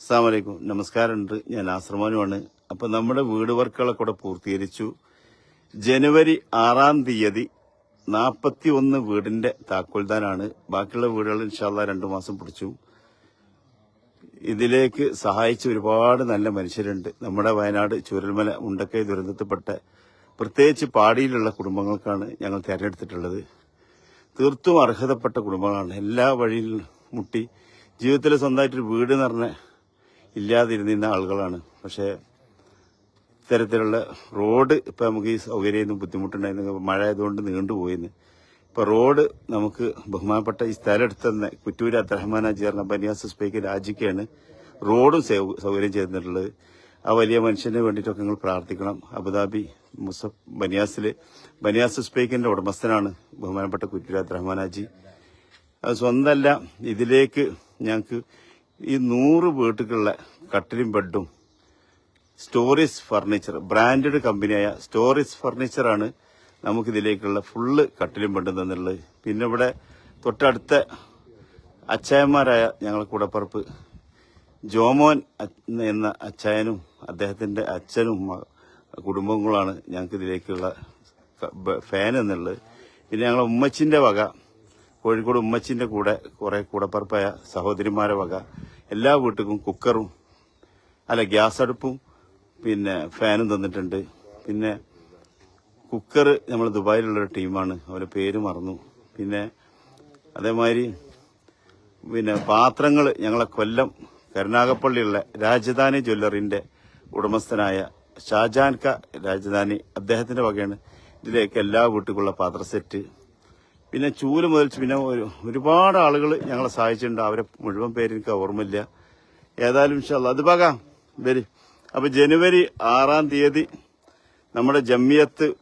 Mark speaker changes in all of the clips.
Speaker 1: അസ്സാമലൈക്കും നമസ്കാരമുണ്ട്. ഞാൻ ആശ്രമാനുമാണ് അപ്പൊ നമ്മുടെ വീട് വർക്കുകളെ കൂടെ പൂർത്തീകരിച്ചു. ജനുവരി ആറാം തീയതി നാൽപ്പത്തി ഒന്ന് വീടിന്റെ താക്കോൽദാനാണ്. ബാക്കിയുള്ള വീടുകൾ ഇൻഷാല്ല രണ്ടു മാസം പിടിച്ചു. ഇതിലേക്ക് സഹായിച്ച ഒരുപാട് നല്ല മനുഷ്യരുണ്ട്. നമ്മുടെ വയനാട് ചുരൽമല ഉണ്ടക്കൈ ദുരന്തത്തിൽപ്പെട്ട പ്രത്യേകിച്ച് പാടിയിലുള്ള കുടുംബങ്ങൾക്കാണ് ഞങ്ങൾ തിരഞ്ഞെടുത്തിട്ടുള്ളത്. തീർത്തും അർഹതപ്പെട്ട കുടുംബങ്ങളാണ്. എല്ലാ വഴിയിലും മുട്ടി ജീവിതത്തിൽ സ്വന്തമായിട്ടൊരു വീട് എന്ന് പറഞ്ഞ ഇല്ലാതിരുന്നിരുന്ന ആളുകളാണ്. പക്ഷേ ഇത്തരത്തിലുള്ള റോഡ് ഇപ്പം നമുക്ക് ഈ സൗകര്യം ബുദ്ധിമുട്ടുണ്ടായിരുന്നു മഴ ആയതുകൊണ്ട് നീണ്ടുപോയിന്ന് ഇപ്പൊ റോഡ് നമുക്ക് ബഹുമാനപ്പെട്ട ഈ സ്ഥലം കുറ്റൂര് അബ്ദുറഹ്മാൻ ചേർന്ന ബനിയാസ് സ്പീക്കർ രാജിക്കാണ് റോഡും സൗകര്യം ചെയ്തിട്ടുള്ളത്. ആ വലിയ മനുഷ്യന് വേണ്ടിയിട്ടൊക്കെ നിങ്ങൾ പ്രാർത്ഥിക്കണം. അബുദാബി മുസഫ് ബനിയാസിൽ ബനിയാസ് സ്പേക്കിന്റെ ഉടമസ്ഥനാണ് ബഹുമാനപ്പെട്ട കുറ്റൂര് അബ്ദുറഹ്മാൻ അത് സ്വന്തമല്ല ഇതിലേക്ക് ഞങ്ങൾക്ക് ഈ നൂറ് വീട്ടുകളിലെ കട്ടിലും ബെഡും സ്റ്റോറീസ് ഫർണിച്ചർ ബ്രാൻഡഡ് കമ്പനിയായ സ്റ്റോറീസ് ഫർണിച്ചറാണ് നമുക്കിതിലേക്കുള്ള ഫുള്ള് കട്ടിലും ബെഡും തന്നുള്ളത് പിന്നെ ഇവിടെ തൊട്ടടുത്ത അച്ചായന്മാരായ ഞങ്ങളെ കൂടപ്പറപ്പ് ജോമോൻ എന്ന അച്ചായനും അദ്ദേഹത്തിന്റെ അച്ഛനും കുടുംബങ്ങളാണ് ഞങ്ങൾക്ക് ഇതിലേക്കുള്ള ഫാൻ എന്നുള്ളത് പിന്നെ ഞങ്ങളുടെ ഉമ്മച്ചിന്റെ വക കോഴിക്കോട് ഉമ്മച്ചിന്റെ കൂടെ കുറേ കൂടപ്പറപ്പായ സഹോദരിമാരെ വക എല്ലാ വീട്ടുക്കും കുക്കറും അല്ല ഗ്യാസ് അടുപ്പും പിന്നെ ഫാനും തന്നിട്ടുണ്ട്. പിന്നെ കുക്കർ നമ്മൾ ദുബായിലുള്ള ഒരു ടീമാണ്. അവരെ പേര് മറന്നു. പിന്നെ അതേമാതിരി പിന്നെ പാത്രങ്ങൾ ഞങ്ങളെ കൊല്ലം കരുനാഗപ്പള്ളിയുള്ള രാജധാനി ജ്വല്ലറിന്റെ ഉടമസ്ഥനായ ഷാജാൻക രാജധാനി അദ്ദേഹത്തിന്റെ വകയാണ് ഇതിലേക്ക് എല്ലാ വീട്ടിലുള്ള പാത്ര സെറ്റ്. പിന്നെ ചൂൽ മുതൽ പിന്നെ ഒരു- ഒരുപാട് ആളുകൾ ഞങ്ങളെ സഹായിച്ചിട്ടുണ്ട്. അവരെ മുഴുവൻ പേര് എനിക്ക് ഓർമ്മയില്ല. ഏതായാലും ഇൻഷാല്ലാ അത് പാകാം. വരി. അപ്പോൾ ജനുവരി ആറാം തീയതി നമ്മുടെ ജമ്മിയത്ത്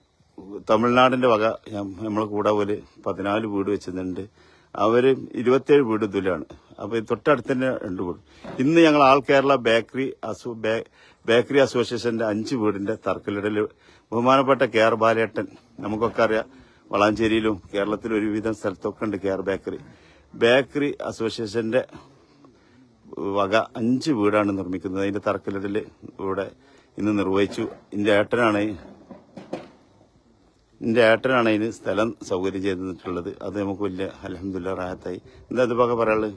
Speaker 1: തമിഴ്നാടിന്റെ വക നമ്മളെ കൂടെ പോലെ പതിനാല് വീട് വെച്ചിട്ടുണ്ട്. അവർ ഇരുപത്തിയേഴ് വീട് ഇതിലാണ് അപ്പോൾ തൊട്ടടുത്ത് തന്നെ രണ്ട് വീട്. ഇന്ന് ഞങ്ങൾ ആൾ കേരള ബേക്കറി അസോ ബേക്കറി അസോസിയേഷന്റെ അഞ്ച് വീടിന്റെ തറക്കല്ലിടൽ ബഹുമാനപ്പെട്ട കെ ആർ ബാലേട്ടൻ നമുക്കൊക്കെ അറിയാം. വളാഞ്ചേരിയിലും കേരളത്തിൽ ഒരുവിധം സ്ഥലത്തൊക്കെ ഉണ്ട് കെയർ ബേക്കറി. ബേക്കറി അസോസിയേഷന്റെ വക അഞ്ച് വീടാണ് നിർമ്മിക്കുന്നത്. അതിന്റെ തറക്കല്ലിടൽ ഇവിടെ ഇന്ന് നിർവഹിച്ചു. എന്റെ ഏട്ടനാണ് എന്റെ ഏട്ടനാണ് അതിന് സ്ഥലം സൗകര്യം ചെയ്തിട്ടുള്ളത്. അത് നമുക്ക് വലിയ അലഹമില്ല റാഹത്തായി. എന്താ അതുപോലെ പറയാനുള്ളത്?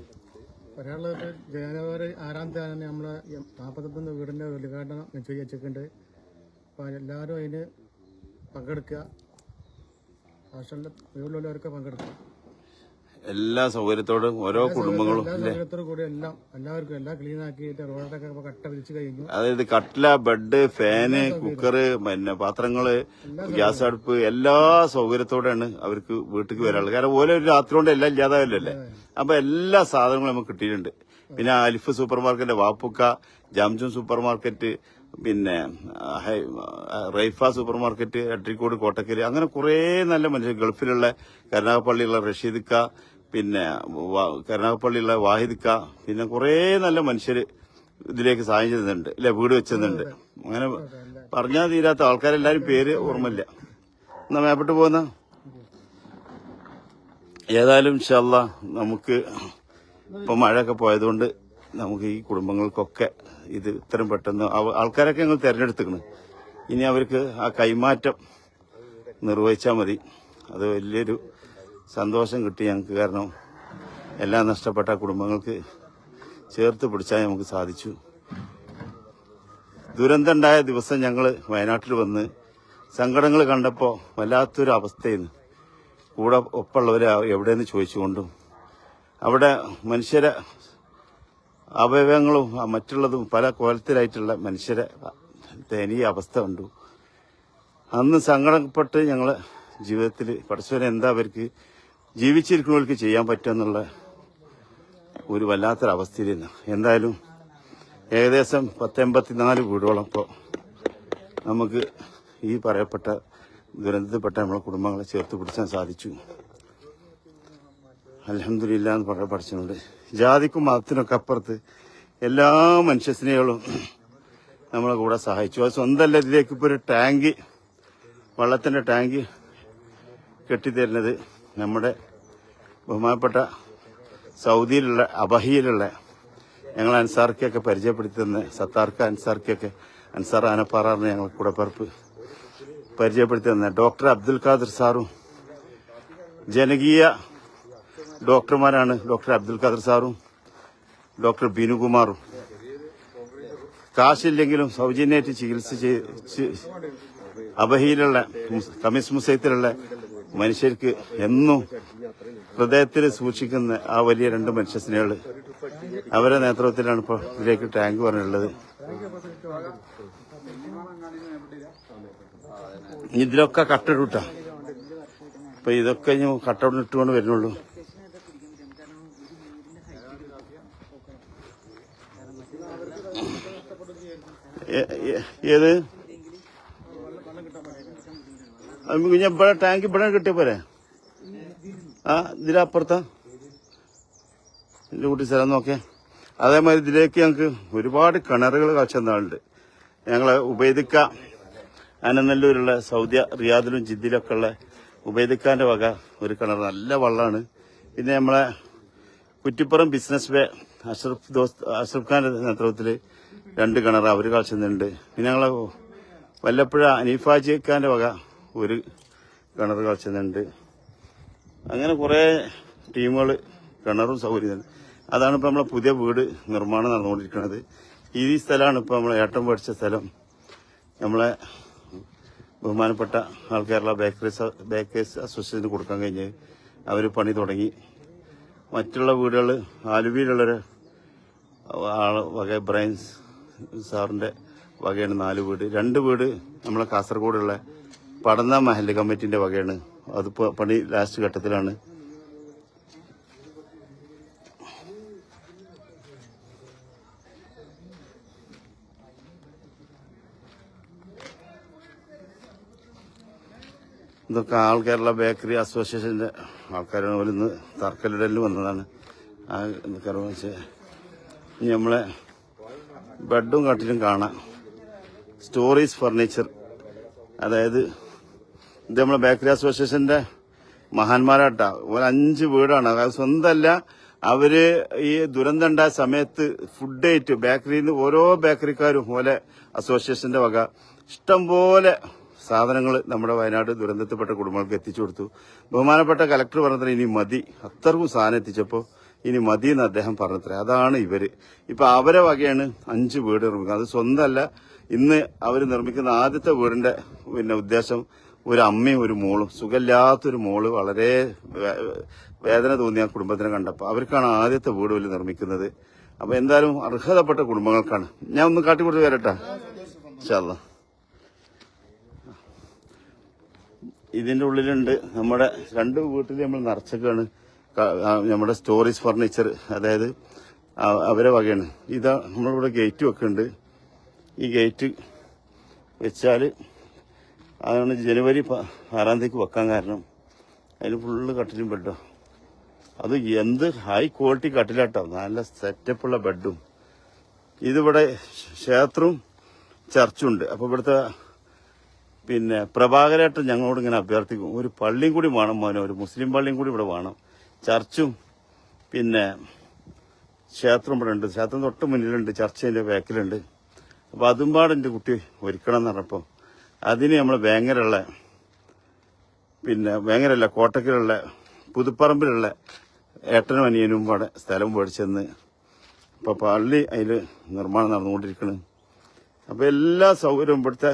Speaker 2: ഒരാളത് ജനുവരി ആറാം തീയതി നമ്മളെ നാൽപ്പത്തൊന്ന് വീടിന്റെ ഉദ്ഘാടനം നിശ്ചയിച്ച് വെച്ചിട്ടുണ്ട് അപ്പോൾ എല്ലാവരും അതിന് പങ്കെടുക്കുക. വീട്ടിലുള്ളവരൊക്കെ പങ്കെടുക്കും.
Speaker 1: എല്ലാ സൗകര്യത്തോടും ഓരോ കുടുംബങ്ങളും അല്ലേ
Speaker 2: കൂടി എല്ലാം എല്ലാവർക്കും എല്ലാം ക്ലീൻ ആക്കിയിട്ട് റോഡൊക്കെ കട്ട വിരിച്ച് കഴിഞ്ഞു.
Speaker 1: അതായത് കട്ടില ബെഡ് ഫാന് കുക്കറ് പിന്നെ പാത്രങ്ങൾ ഗ്യാസ് അടുപ്പ് എല്ലാ സൗകര്യത്തോടെയാണ് അവർക്ക് വീട്ടിൽ വരാനുള്ളത് കാരണം ഓരോ ഒരു രാത്രി കൊണ്ട് എല്ലാം ഇല്ലാതാവില്ലല്ലേ അപ്പൊ എല്ലാ സാധനങ്ങളും നമുക്ക് കിട്ടിയിട്ടുണ്ട്. പിന്നെ Alif super market Vappukka Jamjun super market പിന്നെ റൈഫ സൂപ്പർ മാർക്കറ്റ് അട്രിക്കോട് കോട്ടക്കരി അങ്ങനെ കുറേ നല്ല മനുഷ്യർ ഗൾഫിലുള്ള കരുനാഗപ്പള്ളിയുള്ള റഷീദിക്ക പിന്നെ കരുനാഗപ്പള്ളിയുള്ള വാഹിദിക്ക പിന്നെ കുറേ നല്ല മനുഷ്യർ ഇതിലേക്ക് സഹായം ചെയ്യുന്നുണ്ട്. ഇല്ല വീട് വെച്ചിട്ടുണ്ട് അങ്ങനെ പറഞ്ഞാൽ തീരാത്ത ആൾക്കാരെല്ലാരും പേര് ഓർമ്മയില്ല. എന്നാ മേപ്പെട്ട് പോകുന്ന ഏതായാലും ഇൻഷല്ല നമുക്ക് ഇപ്പൊ മഴയൊക്കെ പോയതുകൊണ്ട് നമുക്ക് ഈ കുടുംബങ്ങൾക്കൊക്കെ ഇത് ഇത്രയും പെട്ടെന്ന് ആൾക്കാരൊക്കെ ഞങ്ങൾ തിരഞ്ഞെടുത്തിക്കണ്. ഇനി അവർക്ക് ആ കൈമാറ്റം നിർവഹിച്ചാൽ മതി. അത് വലിയൊരു സന്തോഷം കിട്ടി ഞങ്ങൾക്ക്. കാരണം എല്ലാം നഷ്ടപ്പെട്ട കുടുംബങ്ങൾക്ക് ചേർത്ത് പിടിച്ചാൽ നമുക്ക് സാധിച്ചു. ദുരന്തമുണ്ടായ ദിവസം ഞങ്ങൾ വയനാട്ടിൽ വന്ന് സങ്കടങ്ങൾ കണ്ടപ്പോൾ വല്ലാത്തൊരു നിന്ന് കൂടെ ഒപ്പമുള്ളവരെ എവിടെയെന്ന് ചോദിച്ചുകൊണ്ടും അവിടെ മനുഷ്യരെ അവയവങ്ങളും മറ്റുള്ളതും പല കോലത്തിലായിട്ടുള്ള മനുഷ്യരെ ദയനീയ അവസ്ഥ കണ്ടു. അന്ന് സങ്കടപ്പെട്ട് ഞങ്ങൾ ജീവിതത്തിൽ പഠിച്ചവരെ എന്താ അവർക്ക് ജീവിച്ചിരിക്കുന്നവർക്ക് ചെയ്യാൻ പറ്റുമെന്നുള്ള ഒരു വല്ലാത്തൊരവസ്ഥയിലിരുന്നു. എന്തായാലും ഏകദേശം പത്തെൺപത്തിനാല് വീടുകളും ഇപ്പോൾ നമുക്ക് ഈ പറയപ്പെട്ട ദുരന്തത്തിൽപ്പെട്ട നമ്മളെ കുടുംബങ്ങളെ ചേർത്ത് പിടിച്ചാൻ സാധിച്ചു. അലഹമില്ല എന്ന് പറഞ്ഞ പഠിച്ചിട്ടുണ്ട് ജാതിക്കും മതത്തിനൊക്കെ അപ്പുറത്ത് എല്ലാ മനുഷ്യ സ്നേഹികളും നമ്മളെ കൂടെ സഹായിച്ചു. അത് സ്വന്തമല്ല ഇതിലേക്ക് ഇപ്പോൾ ഒരു ടാങ്ക് വള്ളത്തിന്റെ ടാങ്ക് കെട്ടിത്തരുന്നത് നമ്മുടെ ബഹുമാനപ്പെട്ട സൗദിയിലുള്ള അബഹിയിലുള്ള ഞങ്ങൾ അൻസാർക്കൊക്കെ പരിചയപ്പെടുത്തി തന്നെ സത്താർക്ക് അൻസാർക്കൊക്കെ അൻസാർ ആനപ്പാറാറിന് ഞങ്ങൾ കൂടെ പറപ്പ് പരിചയപ്പെടുത്തി തന്നെ ഡോക്ടർ അബ്ദുൽ ഖാദർ സാറും ജനകീയ ഡോക്ടർമാരാണ് ഡോക്ടർ അബ്ദുൽ ഖാദർ സാറും ഡോക്ടർ ബിനുകുമാറും കാശില്ലെങ്കിലും സൗജന്യമായിട്ട് ചികിത്സ അബഹിയിലുള്ള മുസ്- കമ്മീസ് മുസയത്തിലുള്ള മനുഷ്യർക്ക് എന്നും ഹൃദയത്തിൽ സൂക്ഷിക്കുന്ന ആ വലിയ രണ്ട് മനുഷ്യ സ്നേഹികൾ അവരുടെ നേതൃത്വത്തിലാണ് ഇപ്പോൾ ഇതിലേക്ക് ടാങ്ക് പറഞ്ഞുള്ളത് ഇതിലൊക്കെ കട്ടിടൂട്ടാ. അപ്പൊ ഇതൊക്കെ ഞാൻ കട്ടവിടെ ഇട്ടുകൊണ്ട് വരുന്നുള്ളൂ. ഏത്? ഞാൻ ഇവിടെ ടാങ്ക് ഇവിടെ കിട്ടിയ പോരെ? ആ ഇതിലപ്പുറത്താ എന്റെ കുട്ടി സ്ഥലം നോക്കേ അതേമാതിരി ഇതിലേക്ക് ഞങ്ങൾക്ക് ഒരുപാട് കിണറുകൾ കാച്ചെന്നാളുണ്ട് ഞങ്ങളെ ഉപേദിക്ക അനനല്ലൂരുള്ള സൗദി റിയാദിലും ജിദ്ദിലൊക്കെ ഉള്ള ഉപേദിക്കാന്റെ വക ഒരു കിണർ നല്ല വെള്ളമാണ് പിന്നെ നമ്മളെ കുറ്റിപ്പുറം ബിസിനസ് വേ അഷ്റഫ് ദോസ് അഷ്റഫ് ഖാന്റെ നേതൃത്വത്തിൽ രണ്ട് കിണർ അവർ കളിച്ചുന്നുണ്ട് പിന്നെ ഞങ്ങളെ വല്ലപ്പുഴ അനീഫാജിക്കാന്റെ വക ഒരു കിണർ കളിച്ചുന്നുണ്ട് അങ്ങനെ കുറേ ടീമുകൾ കിണറും സൗകര്യം അതാണ് ഇപ്പോൾ നമ്മളെ പുതിയ വീട് നിർമ്മാണം നടന്നുകൊണ്ടിരിക്കുന്നത്. ഈ സ്ഥലമാണ് ഇപ്പോൾ നമ്മളെ ഏട്ടം പഠിച്ച സ്ഥലം. നമ്മളെ ബഹുമാനപ്പെട്ട ആൾ കേരള ബേക്കറീസ് ബേക്കേഴ്സ് അസോസിയേഷന് കൊടുക്കാൻ കഴിഞ്ഞ് അവർ പണി തുടങ്ങി. മറ്റുള്ള വീടുകൾ ആലുവയിലുള്ളൊരു ആൾ വക ഇബ്രാഹിം സാറിന്റെ വകയാണ് നാല് വീട്. രണ്ട് വീട് നമ്മളെ കാസർഗോഡുള്ള പടന്ന മഹൽ കമ്മിറ്റിന്റെ വകയാണ്. അത് പണി ലാസ്റ്റ് ഘട്ടത്തിലാണ്. ഇതൊക്കെ ആൾ കേരള ബേക്കറി അസോസിയേഷന്റെ ആൾക്കാരാണ്. പോലെ ഇന്ന് തർക്കലിടലിൽ വന്നതാണ്. ആ ഇനി നമ്മളെ ബെഡും കട്ടിലും കാണാം. സ്റ്റോറേജ് ഫർണിച്ചർ അതായത് ഇത് നമ്മളെ ബേക്കറി അസോസിയേഷന്റെ മഹാന്മാരാട്ടാ. ഒരു അഞ്ച് വീടാണ്. അതായത് സ്വന്തമല്ല അവർ ഈ ദുരന്തം ഉണ്ടായ സമയത്ത് ഫുഡ് ആയിട്ട് ബേക്കറിയിൽ നിന്ന് ഓരോ ബേക്കറിക്കാരും പോലെ അസോസിയേഷന്റെ വക. ഇഷ്ടംപോലെ സാധനങ്ങൾ നമ്മുടെ വയനാട് ദുരന്തത്തിൽപ്പെട്ട കുടുംബങ്ങൾക്ക് എത്തിച്ചു കൊടുത്തു. ബഹുമാനപ്പെട്ട കലക്ടർ പറഞ്ഞത് ഇനി മതി. അത്രക്കും സാധനം എത്തിച്ചപ്പോൾ ഇനി മതി എന്ന് അദ്ദേഹം പറഞ്ഞത്ര. അതാണ് ഇവർ. ഇപ്പൊ അവരെ വകയാണ് അഞ്ച് വീട് നിർമ്മിക്കുന്നത്. അത് സ്വന്തമല്ല ഇന്ന് അവർ നിർമ്മിക്കുന്ന ആദ്യത്തെ വീടിന്റെ പിന്നെ ഉദ്ദേശം ഒരു അമ്മയും ഒരു മോളും. സുഖമില്ലാത്തൊരു മോൾ വളരെ വേദന തോന്നിയ കുടുംബത്തിനെ കണ്ടപ്പോൾ അവർക്കാണ് ആദ്യത്തെ വീട് വലിയ നിർമ്മിക്കുന്നത്. അപ്പൊ എന്തായാലും അർഹതപ്പെട്ട കുടുംബങ്ങൾക്കാണ്. ഞാൻ ഒന്ന് കാട്ടിക്കൊടുത്ത് വരട്ടെ? ഇതിന്റെ ഉള്ളിലുണ്ട് നമ്മുടെ രണ്ട് വീട്ടിൽ നമ്മൾ നിറച്ചൊക്കെയാണ് നമ്മുടെ സ്റ്റോറേജ് ഫർണിച്ചർ അതായത് അവരെ വകയാണ്. ഇതാ നമ്മളിവിടെ ഗേറ്റ് വെക്കുന്നുണ്ട്. ഈ ഗേറ്റ് വെച്ചാൽ അതാണ് ജനുവരി ആറാം തീയതിക്ക് വെക്കാൻ കാരണം. അതിന് ഫുള്ള് കട്ടിലും ബെഡോ. അത് എന്ത് ഹൈ ക്വാളിറ്റി കട്ടിലാട്ടോ. നല്ല സെറ്റപ്പുള്ള ബെഡും. ഇതിവിടെ ക്ഷേത്രവും ചർച്ചുണ്ട് അപ്പോൾ ഇവിടുത്തെ പിന്നെ പ്രഭാകരേട്ടൻ ഞങ്ങളോട് ഇങ്ങനെ അഭ്യർത്ഥിക്കും. ഒരു പള്ളിയും കൂടി വേണം മോനെ. ഒരു മുസ്ലിം പള്ളിയും കൂടി ഇവിടെ വേണം. ചർച്ചും പിന്നെ ക്ഷേത്രം ഇവിടെ ഉണ്ട്. ക്ഷേത്രം തൊട്ട് മുന്നിലുണ്ട്. ചർച്ചതിന്റെ ബാക്കിലുണ്ട്. അപ്പോൾ അതും പാടെ എന്റെ കുട്ടി ഒരുക്കണം എന്ന് പറഞ്ഞപ്പോൾ അതിന് നമ്മൾ വേങ്ങരുള്ള പിന്നെ വേങ്ങരല്ല കോട്ടക്കലുള്ള പുതുപ്പറമ്പിലുള്ള ഏട്ടനും അനിയനും പാടെ സ്ഥലം മേടിച്ചെന്ന് അപ്പോൾ പള്ളി അതിൽ നിർമ്മാണം നടന്നുകൊണ്ടിരിക്കണ്. അപ്പോൾ എല്ലാ സൗകര്യവും ഇവിടുത്തെ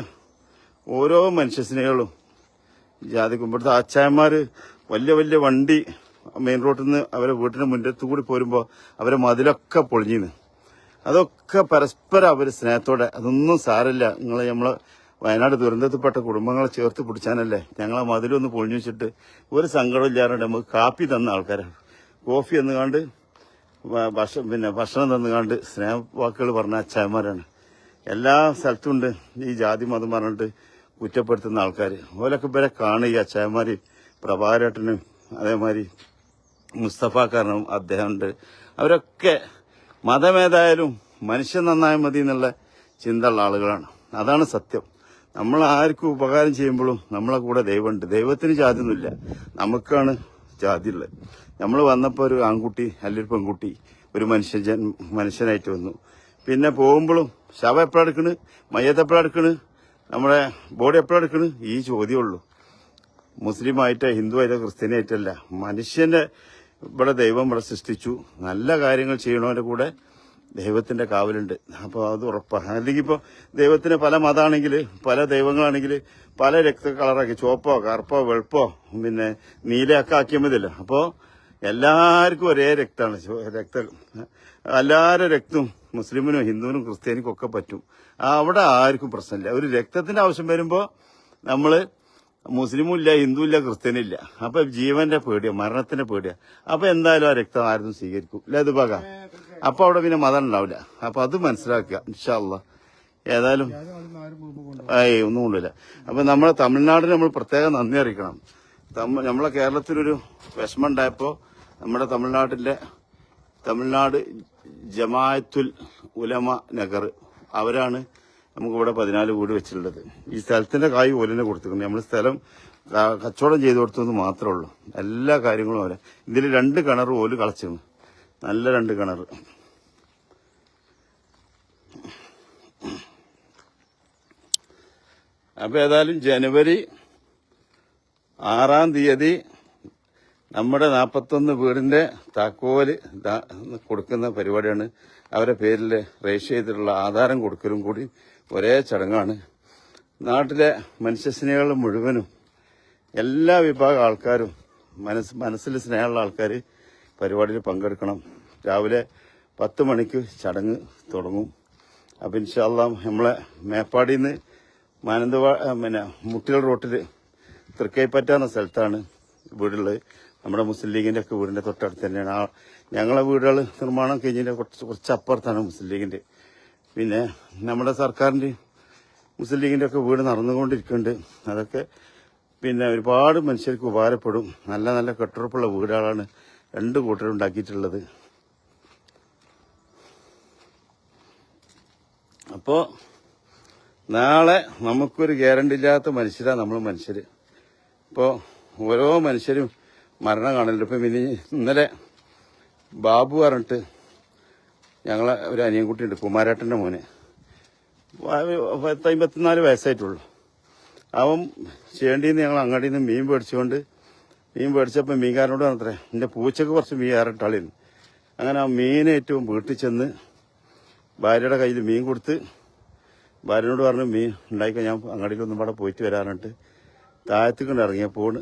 Speaker 1: ഓരോ മനുഷ്യസ്നേഹികളും ജാതിക്കും. ഇവിടുത്തെ ആച്ചായന്മാർ വലിയ വലിയ വണ്ടി മെയിൻ റോഡിൽ നിന്ന് അവരെ വീട്ടിന് മുറ്റത്ത് കൂടി പോരുമ്പോൾ അവരെ മതിലൊക്കെ പൊളിഞ്ഞിന്ന് അതൊക്കെ പരസ്പരം അവർ സ്നേഹത്തോടെ അതൊന്നും സാരമില്ല. നിങ്ങൾ നമ്മൾ വയനാട് ദുരന്തത്തിൽപ്പെട്ട കുടുംബങ്ങളെ ചേർത്ത് പിടിച്ചാനല്ലേ ഞങ്ങളെ മതിലൊന്ന് പൊളിഞ്ഞു വെച്ചിട്ട് ഒരു സങ്കടം ഇല്ലാതെ നമുക്ക് കാപ്പി തന്ന ആൾക്കാരാണ് കോഫി എന്ന് കണ്ട് ഭക്ഷ പിന്നെ ഭക്ഷണം തന്നുകാണ്ട് സ്നേഹവാക്കുകൾ പറഞ്ഞ അച്ചായന്മാരാണ് എല്ലാ സ്ഥലത്തും ഉണ്ട്. ഈ ജാതി മതം പറഞ്ഞിട്ട് കുറ്റപ്പെടുത്തുന്ന ആൾക്കാർ ഓലൊക്കെ ഇവരെ കാണുക ഈ അച്ചായന്മാര് പ്രഭാരേട്ടനും അതേമാതിരി. മുസ്തഫാക്കാരനും അദ്ദേഹം അദ്ദേഹമുണ്ട്. അവരൊക്കെ മതമേതായാലും മനുഷ്യൻ നന്നായി മതി എന്നുള്ള ചിന്തയുള്ള ആളുകളാണ്. അതാണ് സത്യം. നമ്മൾ ആർക്കും ഉപകാരം ചെയ്യുമ്പോഴും നമ്മളെ കൂടെ ദൈവമുണ്ട്. ദൈവത്തിന് ജാതിയൊന്നുമില്ല. നമുക്കാണ് ജാതിയുള്ളത്. നമ്മൾ വന്നപ്പോൾ ഒരു ആൺകുട്ടി അല്ലെങ്കിൽ ഒരു പെൺകുട്ടി ഒരു മനുഷ്യ മനുഷ്യനായിട്ട് വന്നു. പിന്നെ പോകുമ്പോഴും ശവം എപ്പോഴാണ് എടുക്കണ്? മയ്യത്ത് എപ്പോഴാണ് എടുക്കണ്? നമ്മുടെ ബോഡി എപ്പോഴാണ് എടുക്കണ്? ഈ ചോദ്യമുള്ളൂ മുസ്ലിം ആയിട്ടോ ഹിന്ദു ആയിട്ടോ ക്രിസ്ത്യനായിട്ടല്ല മനുഷ്യന്റെ ഇവിടെ ദൈവം ഇവിടെ സൃഷ്ടിച്ചു. നല്ല കാര്യങ്ങൾ ചെയ്യണവരുടെ കൂടെ ദൈവത്തിന്റെ കാവലുണ്ട്. അപ്പോൾ അത് ഉറപ്പാണ്. അല്ലെങ്കിൽ ഇപ്പോൾ ദൈവത്തിന് പല മതമാണെങ്കിൽ പല ദൈവങ്ങളാണെങ്കിൽ പല രക്ത കളറാക്കി ചുവപ്പോ കറുപ്പോ വെളുപ്പോ പിന്നെ നീലയൊക്കെ ആക്കിയാൽ മതിയല്ലോ അപ്പോൾ എല്ലാവർക്കും ഒരേ രക്തമാണ്. രക്ത എല്ലാവരുടെ രക്തവും മുസ്ലിമിനും ഹിന്ദുവിനും ക്രിസ്ത്യാനിക്കും ഒക്കെ പറ്റും. അവിടെ ആർക്കും പ്രശ്നമില്ല. ഒരു രക്തത്തിന്റെ ആവശ്യം വരുമ്പോൾ നമ്മൾ മുസ്ലിമും ഇല്ല ഹിന്ദു ഇല്ല ക്രിസ്ത്യനും ഇല്ല. അപ്പൊ ജീവന്റെ പേടിയാ മരണത്തിന്റെ പേടിയാ. അപ്പൊ എന്തായാലും ആ രക്തം ആരും സ്വീകരിക്കും. ഇല്ല ദുബാക അപ്പൊ അവിടെ പിന്നെ മതം ഉണ്ടാവില്ല. അപ്പൊ അത് മനസ്സിലാക്കുക ഇൻഷാല്ല ഏതായാലും ഏയ് ഒന്നും കൊണ്ടില്ല അപ്പൊ നമ്മളെ തമിഴ്നാടിന് നമ്മൾ പ്രത്യേകം നന്ദി അറിയിക്കണം. നമ്മളെ കേരളത്തിലൊരു വിഷമം ഉണ്ടായപ്പോ നമ്മുടെ തമിഴ്നാട്ടിലെ തമിഴ്നാട് ജമാഅത്തുൽ ഉലമ നഗർ അവരാണ് നമുക്ക് ഇവിടെ പതിനാല് വീട് വെച്ചിട്ടുള്ളത്. ഈ സ്ഥലത്തിന്റെ കായ് ഓലിനെ കൊടുത്തിട്ടുണ്ട് നമ്മൾ സ്ഥലം കച്ചവടം ചെയ്തു കൊടുത്തത് മാത്രമേ ഉള്ളൂ. എല്ലാ കാര്യങ്ങളും അവരെ. ഇതിൽ രണ്ട് കിണർ ഓൽ കളച്ചിരുന്നു. നല്ല രണ്ട് കിണർ. അപ്പൊ ഏതായാലും ജനുവരി ആറാം തീയതി നമ്മുടെ നാൽപ്പത്തൊന്ന് വീടിന്റെ താക്കോൽ കൊടുക്കുന്ന പരിപാടിയാണ്. അവരെ പേരിൽ രജിസ്റ്റർ ചെയ്തിട്ടുള്ള ആധാരം കൊടുക്കലും കൂടി ഒരേ ചടങ്ങാണ്. നാട്ടിലെ മനുഷ്യസ്നേഹികൾ മുഴുവനും എല്ലാ വിഭാഗം ആൾക്കാരും മനസ് മനസ്സിൽ സ്നേഹമുള്ള ആൾക്കാർ പരിപാടിയിൽ പങ്കെടുക്കണം. രാവിലെ പത്ത് മണിക്ക് ചടങ്ങ് തുടങ്ങും. അപ്പം ഇൻഷാല്ല നമ്മളെ മേപ്പാടിയിൽ നിന്ന് മാനന്തവാ പിന്നെ മുട്ടിൽ റോട്ടിൽ തൃക്കൈപ്പറ്റ എന്ന സ്ഥലത്താണ് വീടുള്ളത്. നമ്മുടെ മുസ്ലിം ലീഗിന്റെ ഒക്കെ വീടിന്റെ തൊട്ടടുത്ത് തന്നെയാണ്. ആ ഞങ്ങളെ വീടുകൾ നിർമ്മാണം കഴിഞ്ഞതിന്റെ കുറച്ച് കുറച്ച് അപ്പുറത്താണ് മുസ്ലിം ലീഗിന്റെ. പിന്നെ നമ്മുടെ സർക്കാരിന്റെ മുസ്ലിം ലീഗിന്റെ ഒക്കെ വീട് നടന്നുകൊണ്ടിരിക്കുന്നുണ്ട്. അതൊക്കെ പിന്നെ ഒരുപാട് മനുഷ്യർക്ക് ഉപകാരപ്പെടും. നല്ല നല്ല കെട്ടുറപ്പുള്ള വീടുകളാണ് രണ്ട് കൂട്ടരുണ്ടാക്കിയിട്ടുള്ളത് അപ്പോ നാളെ നമുക്കൊരു ഗ്യാരണ്ടി ഇല്ലാത്ത മനുഷ്യരാണ് നമ്മൾ മനുഷ്യര്. ഇപ്പോ ഓരോ മനുഷ്യരും മരണം കാണലുണ്ട്. ഇപ്പം ഇനി ഇന്നലെ ബാബു പറഞ്ഞിട്ട് ഞങ്ങളെ ഒരു അനിയൻകുട്ടിയുണ്ട് കുമാരേട്ടന്റെ മോന്. പത്ത് വയസ്സായിട്ടുള്ളൂ. അവൻ ചേണ്ടിന്ന് ഞങ്ങൾ അങ്ങാടിയിൽ നിന്ന് മീൻ മേടിച്ചുകൊണ്ട് മീൻ മേടിച്ചപ്പോൾ മീൻകാരനോട് പറഞ്ഞത്രേ എന്റെ പൂച്ചക്ക് കുറച്ച് മീൻ ഏറിട്ടാളിന്ന് അങ്ങനെ ആ മീൻ ഏറ്റവും വീട്ടിൽ ചെന്ന് ഭാര്യയുടെ കയ്യിൽ മീൻ കൊടുത്ത് ഭാര്യനോട് പറഞ്ഞു മീൻ ഉണ്ടായിക്കഴിഞ്ഞാൽ അങ്ങാടിയിലൊന്നും പാടെ പോയിട്ട് വരാറുണ്ട്. താഴത്തേക്കൊണ്ട് ഇറങ്ങിയപ്പോൾ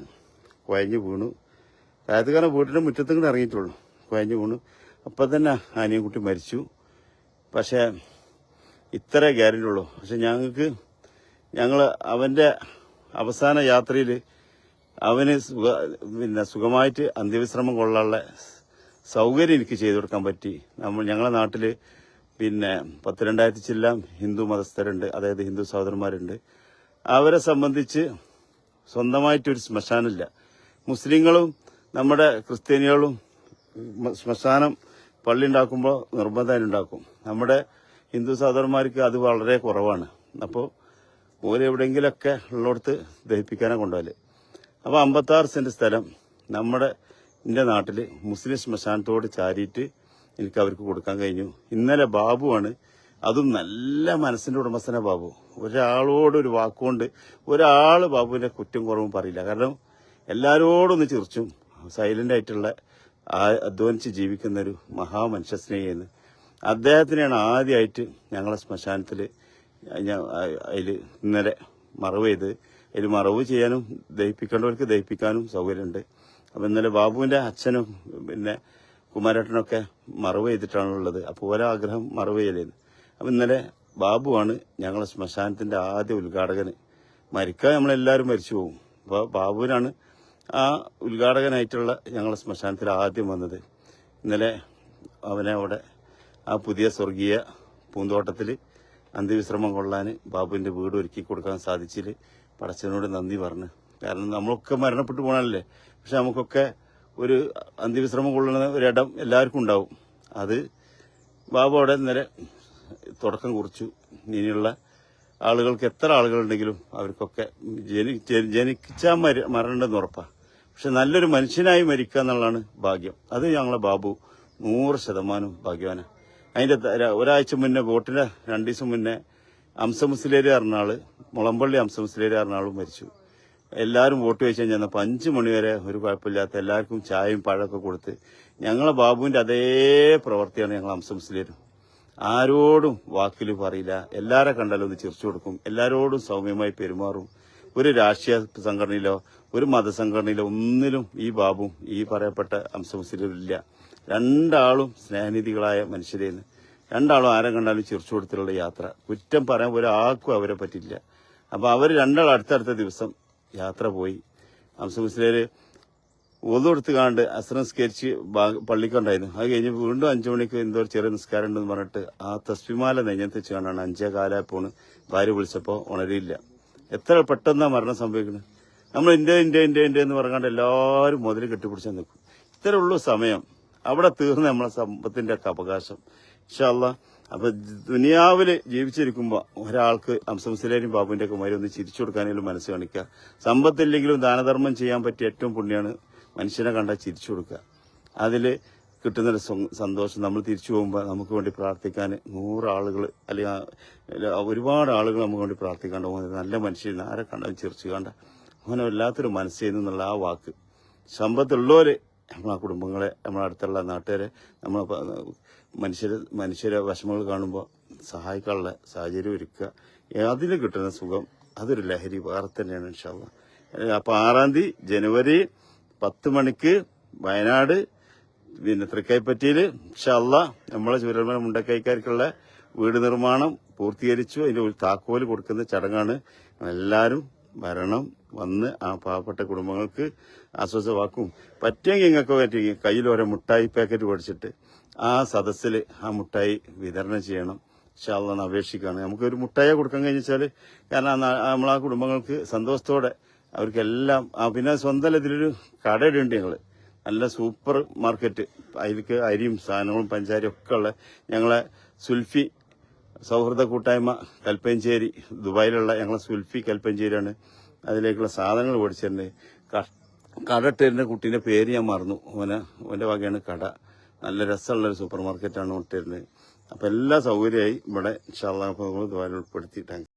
Speaker 1: കുഴഞ്ഞു വീണു. താഴത്തേക്കാരൻ വീട്ടിന്റെ കൂടെ ഇറങ്ങിയിട്ടുള്ളൂ. കുഴഞ്ഞു വീണു. അപ്പം തന്നെ ആനിയൻകുട്ടി മരിച്ചു. പക്ഷേ ഇത്ര ഗ്യാരണ്ടി ഉള്ളൂ പക്ഷെ ഞങ്ങൾക്ക് ഞങ്ങൾ അവന്റെ അവസാന യാത്രയിൽ അവന് സുഖ പിന്നെ സുഖമായിട്ട് അന്ത്യവിശ്രമം കൊള്ളാനുള്ള സൗകര്യം എനിക്ക് ചെയ്തു കൊടുക്കാൻ പറ്റി. നമ്മൾ ഞങ്ങളുടെ നാട്ടിൽ പിന്നെ പത്ത് രണ്ടായിരത്തി ചില്ലാം ഹിന്ദു മതസ്ഥരുണ്ട്. അതായത് ഹിന്ദു സഹോദരന്മാരുണ്ട്. അവരെ സംബന്ധിച്ച് സ്വന്തമായിട്ടൊരു ശ്മശാനമില്ല. മുസ്ലിങ്ങളും നമ്മുടെ ക്രിസ്ത്യാനികളും ശ്മശാനം പള്ളി ഉണ്ടാക്കുമ്പോൾ നിർബന്ധം ഉണ്ടാക്കും. നമ്മുടെ ഹിന്ദു സഹോദരന്മാർക്ക് അത് വളരെ കുറവാണ്. അപ്പോൾ ഓരെവിടെയെങ്കിലൊക്കെ ഉള്ളിടത്ത് ദഹിപ്പിക്കാനാണ് കൊണ്ടുപോകൽ. അപ്പോൾ അമ്പത്താറ് സെന്റ് സ്ഥലം നമ്മുടെ എന്റെ നാട്ടിൽ മുസ്ലിം ശ്മശാനത്തോട് ചാരിയിട്ട് എനിക്ക് അവർക്ക് കൊടുക്കാൻ കഴിഞ്ഞു. ഇന്നലെ ബാബുവാണ്. അതും നല്ല മനസ്സിന്റെ ഉടമസ്ഥന ബാബു. ഒരാളോട് ഒരു വാക്കുകൊണ്ട് ഒരാൾ ബാബുവിന്റെ കുറ്റം കുറവും പറയില്ല. കാരണം എല്ലാവരോടൊന്ന് ചിരിച്ചും സൈലന്റ് ആയിട്ടുള്ള അധ്വാനിച്ച് ജീവിക്കുന്ന ഒരു മഹാമനുഷ്യ സ്നേഹിയെന്ന് അദ്ദേഹത്തിനെയാണ് ആദ്യമായിട്ട് ഞങ്ങളെ ശ്മശാനത്തിൽ അതിൽ ഇന്നലെ മറവ് ചെയ്ത്. അതിൽ മറവ് ചെയ്യാനും ദഹിപ്പിക്കേണ്ടവർക്ക് ദഹിപ്പിക്കാനും സൗകര്യമുണ്ട്. അപ്പം ഇന്നലെ ബാബുവിന്റെ അച്ഛനും പിന്നെ കുമാരേട്ടനൊക്കെ മറവ് ചെയ്തിട്ടാണുള്ളത് അപ്പോൾ ഓരോ ആഗ്രഹം മറവ് ചെയ്യലേന്ന്. അപ്പം ഇന്നലെ ബാബുവാണ് ഞങ്ങളെ ശ്മശാനത്തിന്റെ ആദ്യ ഉദ്ഘാടകന്. മരിക്കാൻ നമ്മളെല്ലാവരും മരിച്ചു പോകും. അപ്പോൾ ബാബുവിനാണ് ആ ഉദ്ഘാടകനായിട്ടുള്ള ഞങ്ങളുടെ ശ്മശാനത്തിൽ ആദ്യം വന്നത്. ഇന്നലെ അവനെ അവിടെ ആ പുതിയ സ്വർഗീയ പൂന്തോട്ടത്തിൽ അന്ത്യവിശ്രമം കൊള്ളാൻ ബാബുവിന്റെ വീട് ഒരുക്കി കൊടുക്കാൻ സാധിച്ചിൽ പടച്ചനോട് നന്ദി പറഞ്ഞു. കാരണം നമ്മളൊക്കെ മരണപ്പെട്ടു പോകണല്ലേ പക്ഷെ നമുക്കൊക്കെ ഒരു അന്ത്യവിശ്രമം കൊള്ളുന്ന ഒരിടം എല്ലാവർക്കും ഉണ്ടാവും. അത് ബാബു അവിടെ ഇന്നലെ തുടക്കം കുറിച്ചു. ഇനിയുള്ള ആളുകൾക്ക് എത്ര ആളുകളുണ്ടെങ്കിലും അവർക്കൊക്കെ ജനി ജനിച്ചാൽ മര ഉറപ്പാണ് ഉറപ്പാ. പക്ഷെ നല്ലൊരു മനുഷ്യനായി മരിക്കുക എന്നുള്ളതാണ് ഭാഗ്യം. അത് ഞങ്ങളെ ബാബു നൂറ് ശതമാനം ഭാഗ്യവാന. അതിന്റെ ഒരാഴ്ച മുന്നേ ബോട്ടിന്റെ രണ്ട് ദിവസം മുന്നേ അംസ മുസ്ലിയേരി പറഞ്ഞ ആൾ മുളമ്പള്ളി അംസ മുസ്ലിയേരി പറഞ്ഞ ആളും മരിച്ചു. എല്ലാവരും വോട്ട് വെച്ച് ചെന്നപ്പോൾ അഞ്ച് മണിവരെ ഒരു കുഴപ്പമില്ലാത്ത എല്ലാവർക്കും ചായയും പഴമൊക്കെ കൊടുത്ത് ഞങ്ങളെ ബാബുവിന്റെ അതേ പ്രവൃത്തിയാണ് ഞങ്ങൾ അംസ മുസ്ലിയരും ആരോടും വാക്കിൽ പറയില്ല. എല്ലാരെ കണ്ടാലും ഒന്ന് ചിരിച്ചു കൊടുക്കും. എല്ലാരോടും സൗമ്യമായി പെരുമാറും. ഒരു രാഷ്ട്രീയ സംഘടനയിലോ ഒരു മതസംഘടനയിലോ ഒന്നിലും ഈ ബാബും ഈ പറയപ്പെട്ട അംസ മുസ്ലിമില്ല രണ്ടാളും സ്നേഹനിധികളായ മനുഷ്യരേന്ന് രണ്ടാളും ആരെ കണ്ടാലും ചിരിച്ചു കൊടുത്തിട്ടുള്ള യാത്ര. കുറ്റം പറയാൻ ഒരാൾക്കും അവരെ പറ്റില്ല. അപ്പോൾ അവർ രണ്ടാൾ അടുത്തടുത്ത ദിവസം യാത്ര പോയി. അംസ ഒതുകൊടുത്ത് കാണ്ട് അസ്രംസ്കരിച്ച് പള്ളിക്കുണ്ടായിരുന്നു അത് കഴിഞ്ഞ് വീണ്ടും അഞ്ചു മണിക്ക് എന്തോ ചെറിയ നിസ്കാരം ഉണ്ടെന്ന് പറഞ്ഞിട്ട് ആ തസ്പിമാല നെഞ്ഞത്ത് വെച്ച് കാണാണ്. അഞ്ചേ കാലായപ്പോണ് ഭാര്യ വിളിച്ചപ്പോൾ ഉണരിയില്ല. എത്ര പെട്ടെന്ന് മരണം സംഭവിക്കുന്നത്? നമ്മൾ ഇന്ത്യ ഇന്ത്യ ഇന്ത്യ ഇന്ത്യ എന്ന് പറഞ്ഞാണ്ട് എല്ലാവരും മുതൽ കെട്ടിപ്പിടിച്ചാൽ നിൽക്കും. ഇത്രേ ഉള്ളൂ സമയം. അവിടെ തീർന്ന നമ്മളെ സമ്പത്തിന്റെ ഒക്കെ അവകാശം. ഇഷല്ല അപ്പൊ ദുനിയാവിൽ ജീവിച്ചിരിക്കുമ്പോൾ ഒരാൾക്ക് അംസംസിലേരും ബാബുവിന്റെ ഒക്കെ മാതിരി ഒന്ന് ചിരിച്ചു കൊടുക്കാനെങ്കിലും മനസ്സ് കാണിക്കുക. സമ്പത്തില്ലെങ്കിലും ദാനധർമ്മം ചെയ്യാൻ പറ്റിയ ഏറ്റവും പുണ്യാണ് മനുഷ്യനെ കണ്ടാൽ ചിരിച്ചു കൊടുക്കുക. അതിൽ കിട്ടുന്നൊരു സന്തോഷം. നമ്മൾ തിരിച്ചു പോകുമ്പോൾ നമുക്ക് വേണ്ടി പ്രാർത്ഥിക്കാൻ നൂറാളുകൾ അല്ലെങ്കിൽ ഒരുപാട് ആളുകൾ നമുക്ക് വേണ്ടി പ്രാർത്ഥിക്കാണ്ട് പോകുന്നത് നല്ല മനുഷ്യൻ ആരെ കണ്ടാലും ചിരിച്ചു കണ്ട. അങ്ങനെ വല്ലാത്തൊരു മനസ്സിൽ നിന്നുള്ള ആ വാക്ക്. സമ്പത്തുള്ളവർ നമ്മളെ കുടുംബങ്ങളെ നമ്മളെ അടുത്തുള്ള നാട്ടുകാരെ നമ്മളെ മനുഷ്യരെ മനുഷ്യരെ വിഷമങ്ങൾ കാണുമ്പോൾ സഹായിക്കാനുള്ള സാഹചര്യം ഒരുക്കുക. അതിൽ കിട്ടുന്ന സുഖം അതൊരു ലഹരി വേറെ തന്നെയാണ് ഇൻഷാല്ല അപ്പോൾ ആറാം തീയതി ജനുവരി പത്ത് മണിക്ക് വയനാട് പിന്നെ തൃക്കൈപ്പറ്റിയിൽ ഇൻഷാല്ല നമ്മളെ ചുരൽമല മുണ്ടക്കൈക്കാർക്കുള്ള വീട് നിർമ്മാണം പൂർത്തീകരിച്ചു. അതിന്റെ ഒരു താക്കോൽ കൊടുക്കുന്ന ചടങ്ങാണ്. എല്ലാവരും വരണം വന്ന് ആ പാവപ്പെട്ട കുടുംബങ്ങൾക്ക് ആശ്വാസവാക്കും പറ്റുമെങ്കിൽ നിങ്ങൾക്ക് പറ്റുമെങ്കിൽ കയ്യിൽ ഓരോ മുട്ടായി പാക്കറ്റ് പഠിച്ചിട്ട് ആ സദസ്സിൽ ആ മുട്ടായി വിതരണം ചെയ്യണം. ഷാളാണ് അപേക്ഷിക്കുകയാണ്. നമുക്കൊരു മുട്ടായി കൊടുക്കാൻ കഴിഞ്ഞാൽ കാരണം നമ്മൾ ആ കുടുംബങ്ങൾക്ക് സന്തോഷത്തോടെ അവർക്കെല്ലാം പിന്നെ സ്വന്തം ഇതിലൊരു കടയിടുണ്ട് ഞങ്ങൾ. നല്ല സൂപ്പർ മാർക്കറ്റ്. അതിലേക്ക് അരിയും സാധനങ്ങളും പഞ്ചാരിയും ഒക്കെ ഉള്ള ഞങ്ങളെ സുൽഫി സൗഹൃദ കൂട്ടായ്മ കൽപ്പഞ്ചേരി ദുബായിലുള്ള ഞങ്ങളെ സുൽഫി കൽപ്പഞ്ചേരിയാണ് അതിലേക്കുള്ള സാധനങ്ങൾ മേടിച്ചിട്ടുണ്ട് കട ഇട്ടിരുന്ന കുട്ടീന്റെ പേര് ഞാൻ മറന്നു. ഓന ഓന്റെ വകയാണ് കട. നല്ല രസമുള്ള ഒരു സൂപ്പർ മാർക്കറ്റാണ് ഇട്ടിരുന്നത്. അപ്പോൾ എല്ലാ സൗകര്യമായി ഇവിടെ ഇൻഷാല്ലാ ദുബായിൽ ഉൾപ്പെടുത്തിയിട്ടാണ്.